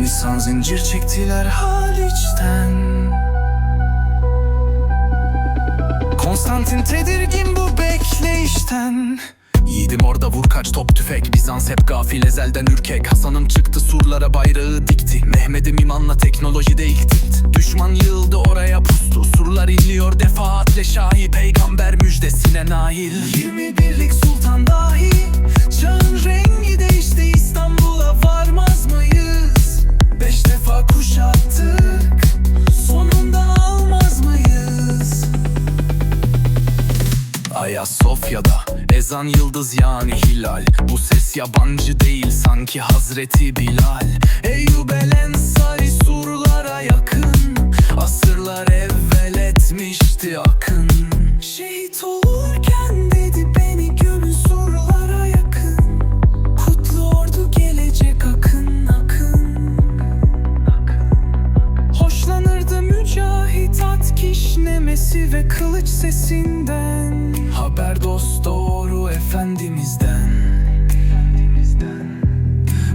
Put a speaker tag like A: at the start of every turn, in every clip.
A: İnsan zincir çektiler Haliç'ten. Konstantin tedirgin bu bekleyişten. Yiğidim orada vur kaç top tüfek. Bizans hep gafil ezelden ürkek. Hasan'ım çıktı surlara bayrağı dikti. Mehmet'im imanla teknolojide ilk Düşman yığıldı oraya pustu. Surlar inliyor defaatle şahi Peygamber müjdesine nail. 21'lik sultan dahi Ayasofya'da ezan yıldız yani hilal. Bu ses yabancı değil sanki Hazreti Bilal. Eyyub el Ensari surlara yakın Asırlar evvel etmişti akın kişnemesi ve kılıç sesinden. Haber dost doğru efendimizden.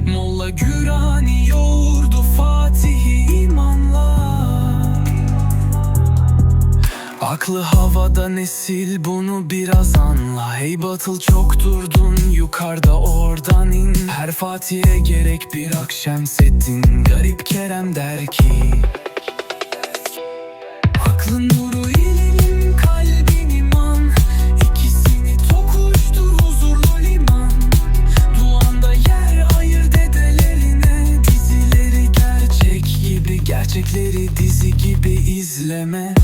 A: Molla Gürani yoğurdu Fatih'i imanla. Aklı havada nesil bunu biraz anla. Hey batıl çok durdun yukarıda oradan in. Her Fatih'e gerek bir Akşemseddin Garip Kerem der ki Gerçekleri dizi gibi izleme.